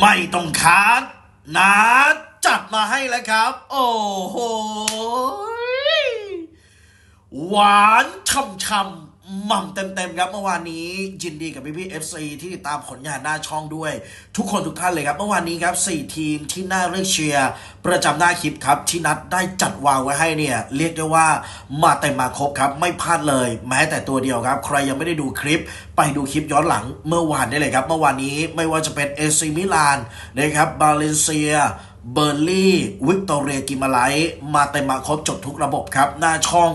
ไม่ต้องคาดนะจัดมาให้แล้วครับ โอ้โห หวานช่ำช่ำ หม่ำเต็มๆครับเมื่อวานนี้ยินดีกับพี่พี่เอฟซีที่ติดตามผลงานหน้าช่องด้วย ทุกคนทุกท่านเลยครับ เมื่อวานนี้ครับ4ทีมที่น่าเลือกเชียร์ประจำหน้าคลิปครับ ที่นัดได้จัดวางไว้ให้เนี่ย เรียกได้ว่ามาเต็มมาครบครับ ไม่พลาดเลย แม้แต่ตัวเดียวครับ ใครยังไม่ได้ดูคลิป ไปดูคลิปย้อนหลังเมื่อวานได้เลยครับ เมื่อวานนี้ไม่ว่าจะเป็นเอซีมิลานนะครับบาเลนเซีย เบอร์ลี่ วิกตอเรียกิมาไลท์มาเต็มมาครบจบทุกระบบครับ หน้าช่อง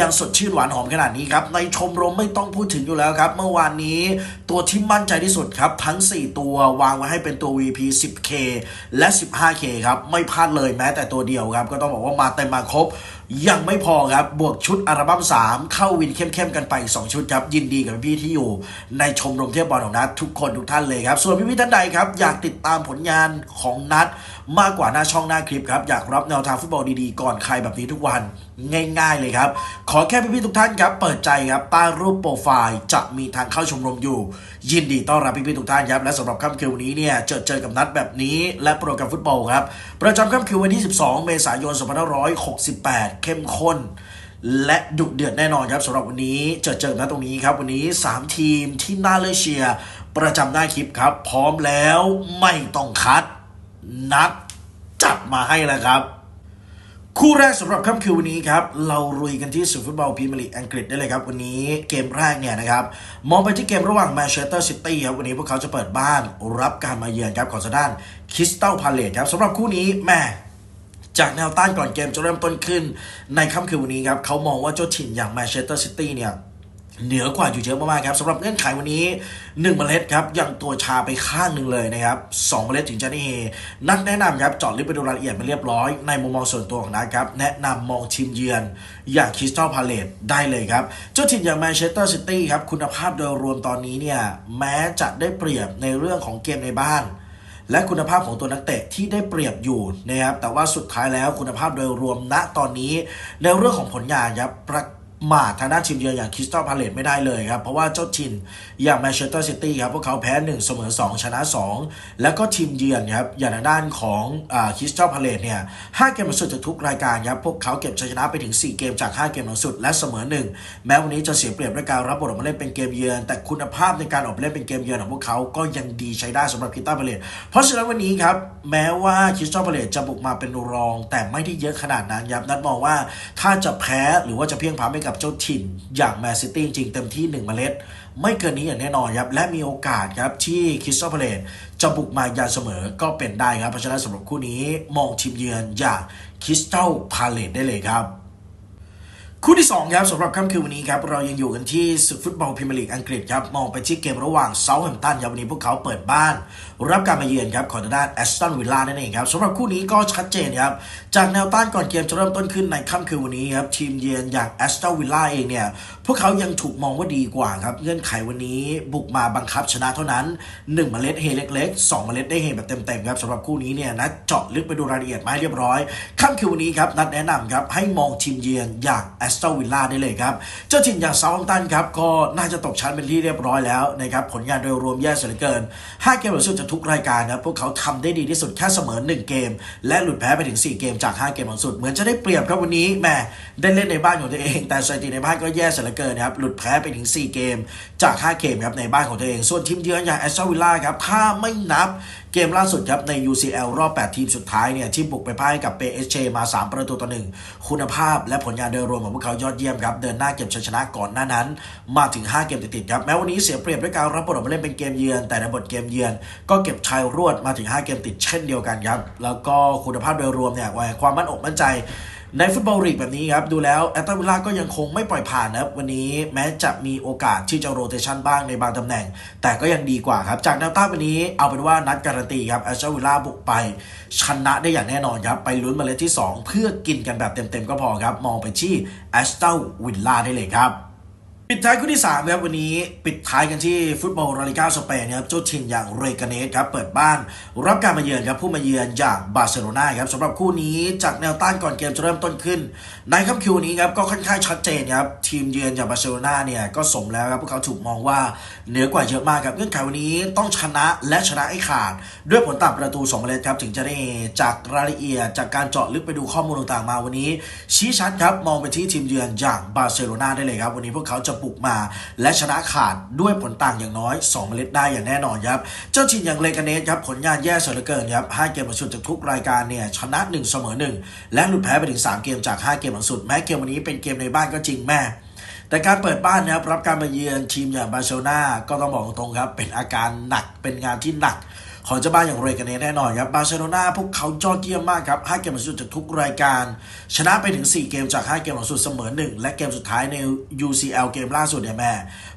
ยังสดชื่นหวานหอมขนาดนี้ครับ ในชมรมไม่ต้องพูดถึงอยู่แล้วครับ เมื่อวานนี้ตัวที่มั่นใจที่สุดครับ ทั้ง 4 ตัววางไว้ให้เป็นตัว VP 10K และ 15K ครับ ไม่พลาดเลยแม้แต่ตัวเดียวครับ ก็ต้องบอกว่ามาเต็มมาครบยังไม่พอครับ บวกชุดอัลบั้ม3 เข้าวินเข้มๆกันไปอีก2ชุดครับ ยินดีกับพี่ที่อยู่ ในชมรมเทพบอลของนัดทุกคนทุกท่านเลยครับ ส่วนพี่ๆท่านใดครับ อยากติดตามผลงานของนัดมากกว่าหน้าช่องหน้าคลิปครับ อยากรับแนวทางฟุตบอลดีๆ ก่อนใครแบบนี้ทุกวัน ง่าย ๆ เลยครับ ขอแค่พี่ๆทุกท่านครับ เปิดใจครับใต้รูปโปรไฟล์จะมีทางเข้าชมรมอยู่ ยินดีต้อนรับพี่ๆทุกท่านครับ และสำหรับค่ำคืนวันนี้เนี่ยเจอเจอกับนัดแบบนี้ และโปรแกรมฟุตบอลครับ ประจำค่ำคืนวันที่ 12 เมษายน 2568 เข้มข้นและดุเดือดแน่นอนครับสำหรับวันนี้เจอเจอกันตรงนี้ครับ วันนี้ 3 ทีมที่น่าเลือเชียร์ประจำหน้าคลิปครับ พร้อมแล้วไม่ต้องคัด นัดจัดมาให้แล้วครับ คู่แรกสำหรับค่ำคืนวันนี้ครับ เราลุยกันที่สุฟุตบอลพรีเมียร์ลีกอังกฤษได้เลยครับ วันนี้เกมแรกเนี่ยนะครับ มองไปที่เกมระหว่างแมนเชสเตอร์ซิตี้ครับ วันนี้พวกเขาจะเปิดบ้านรับการมาเยือนครับของซาด้านคริสตัลพาเลตครับสำหรับคู่นี้แม่จากแนวต้านก่อนเกมจะเริ่มต้นขึ้น ในค่ำคืนวันนี้ครับเขามองว่าเจ้าถิ่นอย่างแมนเชสเตอร์ซิตี้เนี่ย เหนือกว่าอยู่เยอะมากๆครับสำหรับเงื่อนไขวันนี้ 1 เมล็ดครับยังตัวชาไปข้างหนึ่งเลยนะครับ2เมล็ดถึงจะได้เฮนักแนะนำครับจอดลึกไปดูรายละเอียดมาเรียบร้อย ในมุมมองส่วนตัวของนักครับ แนะนำมองทีมเยือน อย่างคริสตัลพาเลตได้เลยครับ เจ้าถิ่นอย่างแมนเชสเตอร์ซิตี้ครับ คุณภาพโดยรวมตอนนี้เนี่ย แม้จะได้เปรียบในเรื่องของเกมในบ้านและคุณภาพของตัวนักเตะที่ได้เปรียบอยู่นะครับแต่ว่าสุดท้ายแล้วคุณภาพโดยรวมณตอนนี้ ในเรื่องของผลงานครับประ มาทางด้านทีมเยือนอย่างคริสตัลพาเลตไม่ได้เลยครับ เพราะว่าเจ้าทินอย่างแมนเชสเตอร์ซิตี้ครับ พวกเขาแพ้ 1 เสมอ 2 ชนะ 2 แล้วก็ทีมเยือนครับอย่างทางด้านของคริสตัลพาเลตเนี่ยห้าเกมหลังสุดจากทุกรายการครับ พวกเขาเก็บชัยชนะไปถึง 4 เกมจาก 5 เกมหลังสุดและเสมอ 1 แม้วันนี้จะเสียเปรียบด้วยการรับบทออกมาเล่นเป็นเกมเยือน แต่คุณภาพในการออกมาเล่นเป็นเกมเยือนของพวกเขาก็ยังดีใช้ได้สำหรับคริสตัลพาเลตเพราะฉะนั้นวันนี้ครับแม้ว่าคริสตัลพาเลตจะบุกมาเป็นรอง แต่ไม่ได้เยอะขนาดนั้นครับนัดมองว่าถ้าจะแพ้หรือว่าจะเพียงพาให้กับเจ้าถิ่นอย่างแมนซิตี้จริงเต็มที่ 1 เมล็ด ไม่เกินนี้อย่างแน่นอนครับ และมีโอกาสครับที่คริสตัลพาเลตจะบุกมายานเสมอก็เป็นได้ครับเพราะฉะนั้นสำหรับคู่นี้มองทีมเยือนอย่างคริสตัลพาเลตได้เลยครับ คู่ที่2ครับสำหรับค่ำคืนวันนี้ครับเรายังอยู่กันที่ศึกฟุตบอลพรีเมียร์ลีกอังกฤษครับมองไปที่เกมระหว่างเซาท์แฮมป์ตันครับวันนี้พวกเขาเปิดบ้าน รับการมาเยือนครับของทางด้านแอสตันวิลล่านั่นเองครับสำหรับคู่นี้ก็ชัดเจนครับจากแนวต้านก่อนเกมจะเริ่มต้นขึ้นในค่ำคืนวันนี้ครับทีมเยือนอย่างแอสตันวิลล่าเองเนี่ยพวกเขายังถูกมองว่าดีกว่าครับเงื่อนไขวันนี้บุกมาบังคับชนะเท่านั้น1เมล็ดเฮเล็กๆ2เมล็ดได้เฮแบบเต็มๆครับสำหรับคู่นี้เนี่ยนะเจาะลึกไปดูรายละเอียดมาให้เรียบร้อยค่ำคืนวันนี้ครับนัดแนะนำครับให้มองทีมเยือนอย่างแอสตันวิลล่าได้เลยครับ เจ้าถิ่นอย่างเซาท์ตันครับ ก็น่าจะตกชั้นเป็นที่เรียบร้อยแล้วนะครับ ผลงานโดยรวมแย่เสียเหลือเกิน 5 เกมหลังสุดจากทุกรายการนะพวกเขาทำได้ดีที่สุดแค่เสมอ 1 เกม และหลุดแพ้ไปถึง 4 เกมจาก 5 เกมหลังสุด เหมือนจะได้เปรียบครับวันนี้แหม่ได้เล่นในบ้านของตัวเอง แต่สถิติในบ้านก็แย่เสียเหลือเกินนะครับหลุดแพ้ไปถึง 4 เกมจาก 5 เกมครับในบ้านของตัวเองส่วนทีมเยือนอย่างแอสตันวิลล่าครับถ้าไม่นับ เกมล่าสุดครับใน UCL รอบ 8 ทีมสุดท้ายเนี่ยที่บุกไปพ่ายกับ PSG มา 3 ประตูต่อหนึ่งคุณภาพและผลงานโดยรวมของพวกเขายอดเยี่ยมครับ เดินหน้าเก็บชัยชนะก่อนหน้านั้น มาถึง 5 เกมติดๆครับ แม้วันนี้เสียเปรียบด้วยการรับบทออกมาเล่นเป็นเกมเยือน แต่ในบทเกมเยือน ก็เก็บชายรวดมาถึง 5 เกมติดเช่นเดียวกันครับแล้วก็คุณภาพโดยรวมเนี่ยความมั่นอกมั่นใจ ในฟุตบอลลีกแบบนี้ครับ ดูแล้วแอตตันวิลล่าก็ยังคงไม่ปล่อยผ่านนะครับ วันนี้แม้จะมีโอกาสที่จะโรเตชันบ้างในบางตำแหน่ง แต่ก็ยังดีกว่าครับ จากแนวต้านวันนี้เอาเป็นว่านัดการันตีครับแอตตันวิลล่าบุกไป ชนะได้อย่างแน่นอนครับ ไปลุ้นเมาเลที่ 2 เพื่อกินกันแบบเต็มๆก็พอครับ มองไปที่แอสตันวิลล่าได้เลยครับ ปิดท้ายคู่ที่3ครับวันนี้ปิดท้ายกันที่ฟุตบอลลาลิก้าสเปนครับเจ้าถิ่นอย่างเรกาเนสครับเปิดบ้านรับการมาเยือนครับผู้มาเยือนอย่างบาร์เซโลนาครับสำหรับคู่นี้จากแนวต้านก่อนเกมจะเริ่มต้นขึ้น ในค่ำคืนนี้ครับก็ค่อนข้างชัดเจนครับทีมเยือนอย่างบาร์เซโลนาเนี่ยก็สมแล้วครับพวกเขาถูกมองว่าเหนือกว่าเยอะมากครับเงื่อนไขวันนี้ต้องชนะและชนะให้ขาด ด้วยผลต่างประตู2เมล็ดครับถึงจะได้จากรายละเอียดจากการเจาะลึกไปดูข้อมูลต่างๆมาวันนี้ ชี้ชัดครับมองไปที่ทีมเยือนอย่างบาร์เซโลนาได้เลยครับวันนี้พวกเขาจะบุกมา และชนะขาดด้วยผลต่างอย่างน้อย 2 เมล็ดได้อย่างแน่นอนครับ เจ้าทีมอย่างเลกาเนสครับผลงานแย่เสียเหลือเกินครับ5เกมหลังสุดจากทุกรายการเนี่ยชนะ1เสมอ1และหลุดแพ้ไปถึง 3 เกมจาก 5 เกมหลังสุดแม้เกมวันนี้เป็นเกมในบ้านก็จริงแม่แต่การเปิดบ้านนะครับรับการมาเยือนทีมอย่างบาร์เซโลนาก็ต้องบอกตรงครับ เป็นอาการหนักเป็นงานที่หนัก ของเจ้าบ้านอย่างเรกาเนสแน่นอนครับบาร์เซโลนาพวกเขายอดเยี่ยมมากครับ 5 เกมหลังสุดจากทุกรายการ ชนะไปถึง 4 เกมจาก 5 เกมหลังสุดเสมอ 1 และเกมสุดท้ายใน UCL เกมล่าสุดเนี่ยแม่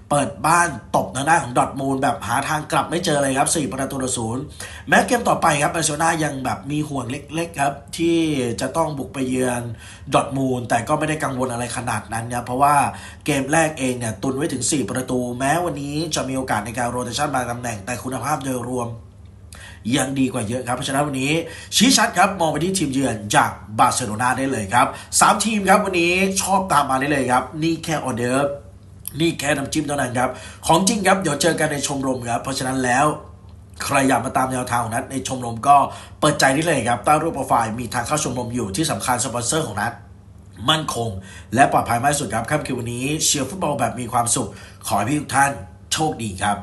เปิดบ้านตบทางด้าของดอทมูลแบบหาทางกลับไม่เจอเลยครับ 4 ประตูต่อศูนย์แม้เกมต่อไปครับบาร์เซโลนายังแบบมีห่วงเล็กๆครับ ที่จะต้องบุกไปเยือนดอทมูลแต่ก็ไม่ได้กังวลอะไรขนาดนั้นครับเพราะว่าเกมแรกเองเนี่ยตุนไว้ถึง 4 ประตู แม้วันนี้จะมีโอกาสในการโรเตชันบางตำแหน่งแต่คุณภาพโดยรวม ยังดีกว่าเยอะครับ เพราะฉะนั้นวันนี้ชี้ชัดครับมองไปที่ทีมเยือนจากบาร์เซโลนาได้เลยครับ3ทีมครับวันนี้ชอบตามมาได้เลยครับ นี่แค่ออเดิร์นี่แค่น้ำจิ้มเท่านั้นครับ ของจริงครับ เดี๋ยวเจอกันในชมรมครับ เพราะฉะนั้นแล้วใครอยากมาตามแนวทางของนัดในชมรมก็เปิดใจได้เลยครับใต้รูปโปรไฟล์มีทางเข้าชมรมอยู่ที่สำคัญสปอนเซอร์ของนัดมั่นคง และปลอดภัยมากที่สุดครับค่ำคืนวันนี้เชียร์ฟุตบอลแบบมีความสุข ขอให้พี่ทุกท่านโชคดีครับ